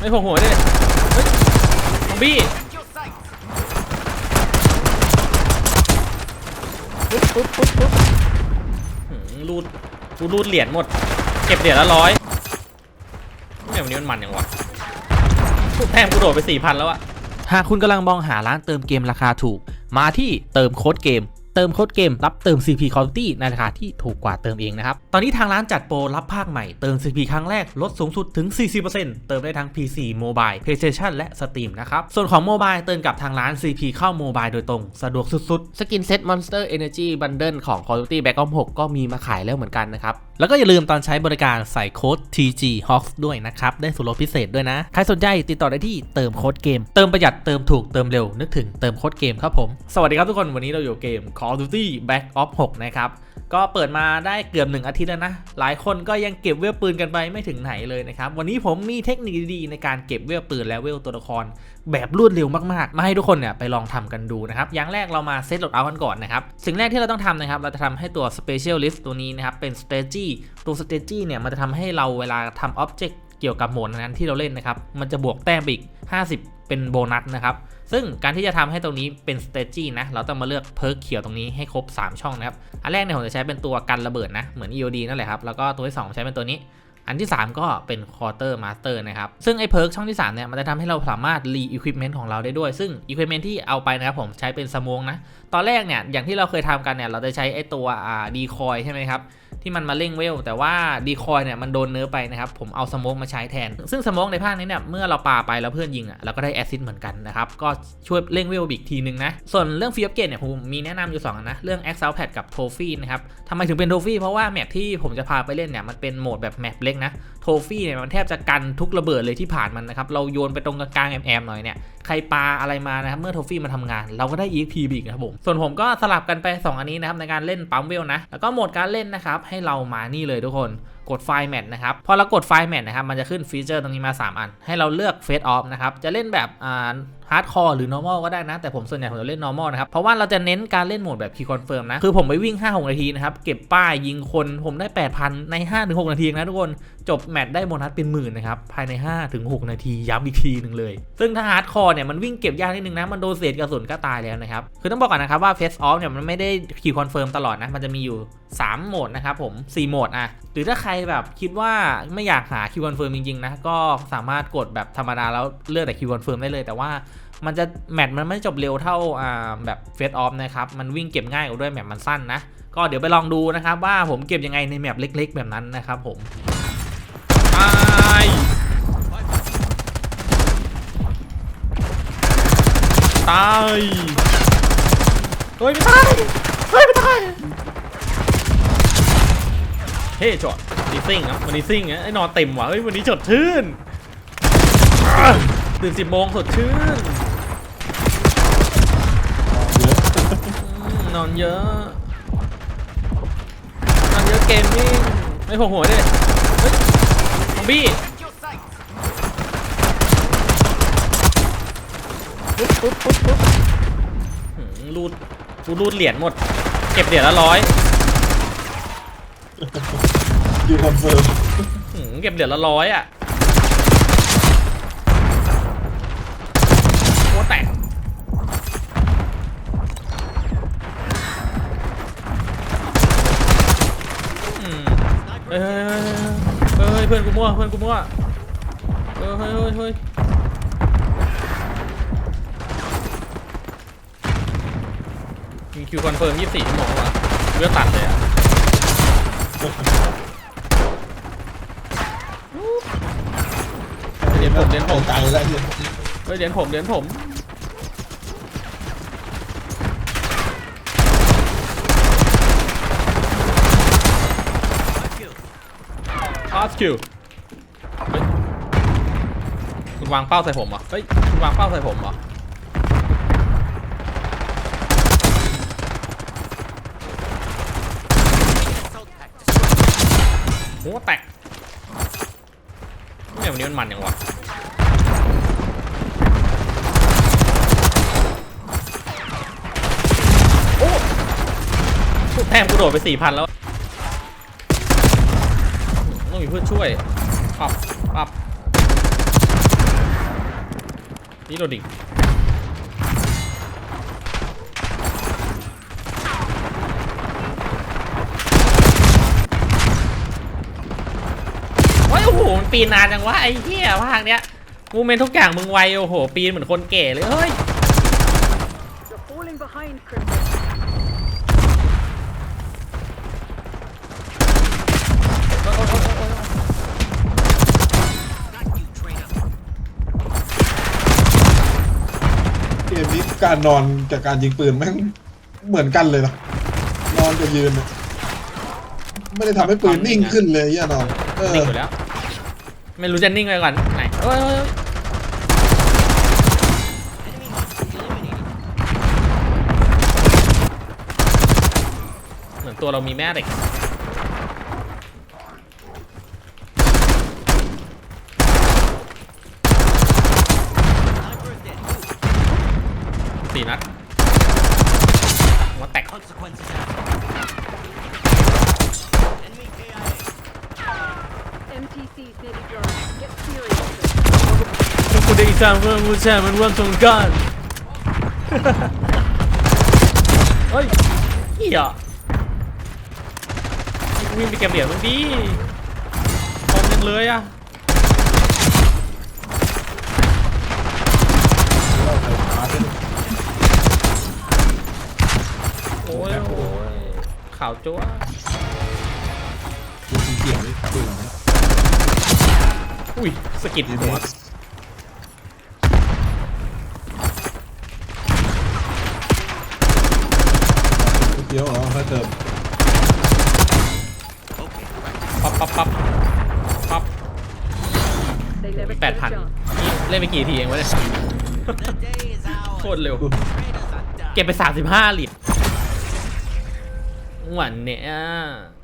ไม่พกหัวดิเฮ้ยซอมบี้ปุ๊บปุ๊บปุ๊บปุ๊บหืมรูดรูดรูดเหรียญหมด เก็บเหรียญละร้อยเนี่ยวันนี้มันมันยังวะแทงกูโดดไปสี่พันแล้วอะหากคุณกำลังมองหาร้านเติมเกมราคาถูก มาที่เติมโค้ดเกม เติมโค้ดเกมรับเติม CP Quality ในราคาที่ถูกกว่าเติมเองนะครับ ตอนนี้ทางร้านจัดโปรรับภาคใหม่เติม CP ครั้งแรกลดสูงสุดถึง 40%เติมได้ทั้ง PC Mobile PlayStation และ Steam นะครับ ส่วนของ Mobile เติมกับทางร้าน CP เข้า Mobile โดยตรง สะดวกสุดๆ สกินเซ็ต Monster Energy Bundle ของ Call of Duty Black Ops 6 ก็มีมาขายแล้วเหมือนกันนะครับ แล้วก็อย่าลืมตอนใช้บริการใส่โค้ด TG Hawks ด้วยนะครับ ได้ส่วนลดพิเศษด้วยนะ ใครสนใจติดต่อได้ที่เติมโค้ดเกม เติมประหยัดเติมถูกเติมเร็วนึกถึงเติมโค้ดเกมครับผม สวัสดีครับทุกคนวันนี้เราอยู่เกม Call of Duty Black Ops 6 นะครับ ก็เปิดมาได้เกือบหนึ่งอาทิตย์แล้วนะ หลายคนก็ยังเก็บเวลปืนกันไปไม่ถึงไหนเลยนะครับ วันนี้ผมมีเทคนิคดีๆในการเก็บเวลปืนและเวลตัวละคร แบบรวดเร็วมากๆ มาให้ทุกคนเนี่ยไปลองทำกันดูนะครับ อย่างแรกเรามาเซตโหลดเอากันก่อนนะครับ สิ่งแรกที่เราต้องทำนะครับ เราจะทำให้ตัว Specialist ตัวนี้นะครับ เป็น Strategy ตัว Strategy เนี่ยมันจะทำให้เราเวลาทำ Object เกี่ยวกับโหมดนั้นที่เราเล่นนะครับ มันจะบวกแต้มอีก 50 เป็นโบนัสนะครับ ซึ่งการที่จะทำให้ตรงนี้เป็น strategy นะ เราต้องมาเลือกเพิร์กเขียวตรงนี้ให้ครบ 3 ช่องนะครับ อันแรกเนี่ยผมจะใช้เป็นตัวกันระเบิดนะ เหมือน EOD นั่นแหละครับ แล้วก็ตัวที่ 2 ใช้เป็นตัวนี้ อันที่ 3 ก็เป็น quarter master นะครับ ซึ่งไอ้เพิร์กช่องที่ 3 เนี่ย มันจะทำให้เราสามารถ re equipment ของเราได้ด้วย ซึ่ง equipment ที่เอาไปนะครับผมใช้เป็นสมองนะ ตอนแรกเนี่ยอย่างที่เราเคยทำกันเนี่ยเราจะใช้ไอ้ตัวอ่า decoy ใช่ไหมครับ ที่มันมาเร่งเวล แต่ว่าดีคอยเนี่ยมันโดนเนื้อไปนะครับ ผมเอาสโมกมาใช้แทน ซึ่งสโมกในภาคนี้เนี่ยเมื่อเราปาไปแล้วเพื่อนยิงอะเราก็ได้แอซิดเหมือนกันนะครับ ก็ช่วยเร่งเวลอีกทีนึงนะ ส่วนเรื่องฟีอัพเกตเนี่ยผมมีแนะนำอยู่2อันนะ เรื่อง e x c e l Pad กับโทฟี่นะครับทำไมถึงเป็นโทฟี่เพราะว่าแมปที่ผมจะพาไปเล่นเนี่ยมันเป็นโหมดแบบแมปเล็กนะ t r o p h y เนี่ยมันแทบจะกันทุกระเบิดเลยที่ผ่านมันนะครับ เราโยนไปตรงกลางๆแอมๆหน่อยเนี่ยใครปาอะไรมานะครับเมื่อโทฟี่มาทำงาน เราก็ได้ EXP อีกนะครับผมส่วนผมก็สลับกันไป 2 อันนี้นะครับในการเล่นปั๊มเวลนะแล้วก็โหมดการเล่นนะครับให้เรามานี่เลยทุกคน กดไฟล์แมทนะครับ พอเรากดไฟล์แมทนะครับ มันจะขึ้นฟีเจอร์ตรงนี้มา 3 อัน ให้เราเลือกเฟสออฟนะครับ จะเล่นแบบอ่าฮาร์ดคอร์หรือ normal ก็ได้นะ แต่ผมส่วนใหญ่ผมจะเล่น normal นะครับ เพราะว่าเราจะเน้นการเล่นโหมดแบบ key confirm นะ คือผมไปวิ่ง 5-6 นาทีนะครับ เก็บป้ายยิงคนผมได้ 8,000 ใน 5-6 นาทีนะทุกคน จบแมตช์ได้โบนัสเป็นหมื่นนะครับ ภายใน 5-6 นาที ย้ำอีกทีหนึ่งเลย ซึ่งถ้าฮาร์ดคอร์เนี่ยมันวิ่งเก็บยากนิดนึงนะ มันโดนเศษกระสุนก็ตายแล้วนะครับ คือต้องบอกก่อนนะครับว่า face off เนี่ยมันไม่ได้คีย์คอนเฟิร์มตลอดนะ มันจะมีอยู่ 3 โหมดนะครับผม 4 โหมดอะหรือถ้าใครแบบคิดว่าไม่อยากหาคีย์คอนเฟิร์มจริงๆนะ ก็สามารถกดแบบธรรมดาแล้วเลือกแต่คีย์คอนเฟิร์มได้เลย แต่ว่ามันจะแมตช์มันไม่จบเร็วเท่าอ่าแบบเฟสออฟนะครับ มันวิ่งเก็บง่ายกว่าด้วยแมปมันสั้นนะ ก็เดี๋ยวไปลองดูนะครับ ว่าผมเก็บยังไงในแมปเล็ก ๆ แบบนั้นนะครับผมตายตายเฮ้ยไม่ตายเฮ้ยไม่ตายเฮ้จอด วันนี้ซิ่งครับวันนี้ซิ่งนะไอ้นอนเต็มว่ะเฮ้ยวันนี้สดชื่นตื่นสิบโมงสดชื่นนอนเยอะนอนเยอะเกมมิ่งไม่พกหัวดิเฮ้ยซอมบี้ปุ๊บปุ๊บปุ๊บปุ๊บรูดรูดรูดเหรียญหมด เก็บเหรียญละร้อย ยูคอนเฟิร์มหืมเก็บเหรียญละร้อยอะโอ้แตกอืมเฮ้ยเฮ้ยเฮ้ยเพื่อนกูมั่วเพื่อนกูมั่วเฮ้ยเฮ้ยเฮ้ยเฮ้ยมีคิวคอนเฟิร์ม24ชั่วโมงวะเลือดตัดเลยอะ เหรียญ ผมเหรียญผมตายแล้วเนี่ยเฮ้ยเรียญผมเหรียญผมพาสคิวเฮ้ยคุณวางเป้าใส่ผมเหรอเฮ้ยคุณวางเป้าใส่ผมเหรอหัวแตกเนี่ยวันนี้มันมันยังวะ แทงกูโดดไปสี่พันแล้วต้องมีเพื่อนช่วยปับปับนี่โดนดิโอ้โอ้โหมันปีนนานจังวะไอ้เหี้ยภาคเนี้ยมูเมนทุกอย่างมึงไวโอ้โห ปีนเหมือนคนแก่เลยเฮ้ย การนอนกับการยิงปืนแม่งเหมือนกันเลยนะนอนกับยืนเนี่ยไม่ได้ทำให้ปืนนิ่งขึ้นเลยย่านอนเออนิ่งอยู่แล้ว ไม่รู้จะนิ่งไปก่อนไหนเอ้ยเอ้ยเอ้ยเหมือนตัวเรามีแม่เหล็ก สี่นัดหัวแตก MTC's nearly dry. Get serious. กูได้สร้างเพื่อนผู้ชายมันร่วมสงกันเฮ้ยเหี้ยวิ่งไปเก็บเหรียญมึงดิคมยังเลยอะ โอ้ยโอ้ยข่าวจั๊วยิงเกี่ยวเลยปืนเหล่านี้อุ้ยสะกิดดีหัวเมสเดี๋ยวเหรอค่อยเติมปั๊บปั๊บปั๊บปั๊บ They never แป stood ด a พัน chance. เล่นไปกี่ทีเองวะเนี่ยโคตรเร็ว เก็บไป35เหรียญ หวันเนี่ย